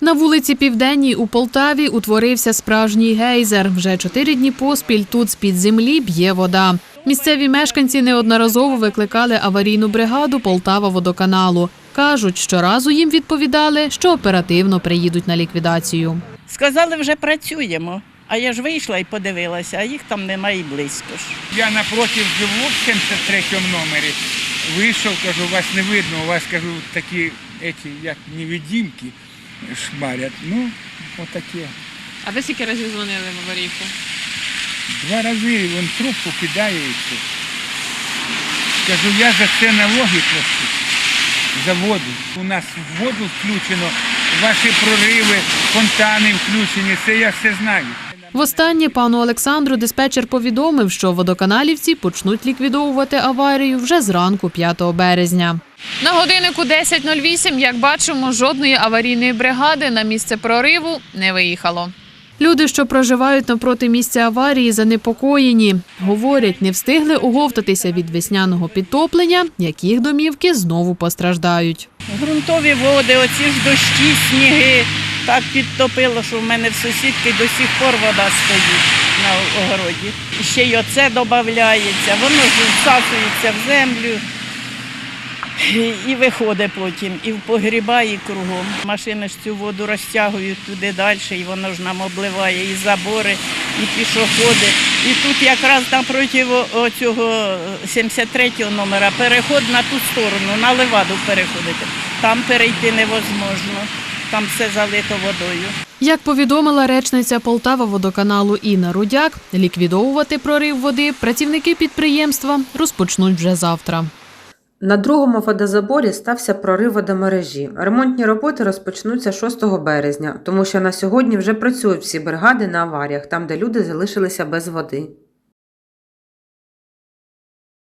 На вулиці Південній у Полтаві утворився справжній гейзер. Вже чотири дні поспіль тут з-під землі б'є вода. Місцеві мешканці неодноразово викликали аварійну бригаду Полтава водоканалу. Кажуть, щоразу їм відповідали, що оперативно приїдуть на ліквідацію. Сказали, вже працюємо. А я ж вийшла і подивилася, а їх там немає і близько ж. Я напротив живу в 73 номері. Вийшов, кажу, вас не видно, у вас кажу, такі еті, як невидимки шмарять. Ну, отаке. А ви скільки разів дзвонили в аварійку? Два рази він трубку кидає і все. Кажу, я за це налоги плачу. За воду. У нас в воду включено, ваші прориви, фонтани включені, це я все знаю. Востаннє пану Олександру диспетчер повідомив, що водоканалівці почнуть ліквідовувати аварію вже зранку 5 березня. На годиннику 10.08, як бачимо, жодної аварійної бригади на місце прориву не виїхало. Люди, що проживають навпроти місця аварії, занепокоєні. Говорять, не встигли оговтатися від весняного підтоплення, як їх домівки знову постраждають. Грунтові води, оці ж дощі, сніги так підтопило, що в мене в сусідки до сих пор вода стоїть на огороді. І ще й оце додається, воно ж всасується в землю. І- виходить потім, і в погріба, і кругом. Машини ж цю воду розтягують туди далі, і воно ж нам обливає і забори, і пішоходи. І тут якраз напроти цього 73-го номера переход на ту сторону, на леваду переходити. Там перейти невозможно, там все залито водою. Як повідомила речниця Полтава водоканалу Інна Рудяк, ліквідовувати прорив води працівники підприємства розпочнуть вже завтра. На другому водозаборі стався прорив водомережі. Ремонтні роботи розпочнуться 6 березня, тому що на сьогодні вже працюють всі бригади на аваріях, там де люди залишилися без води.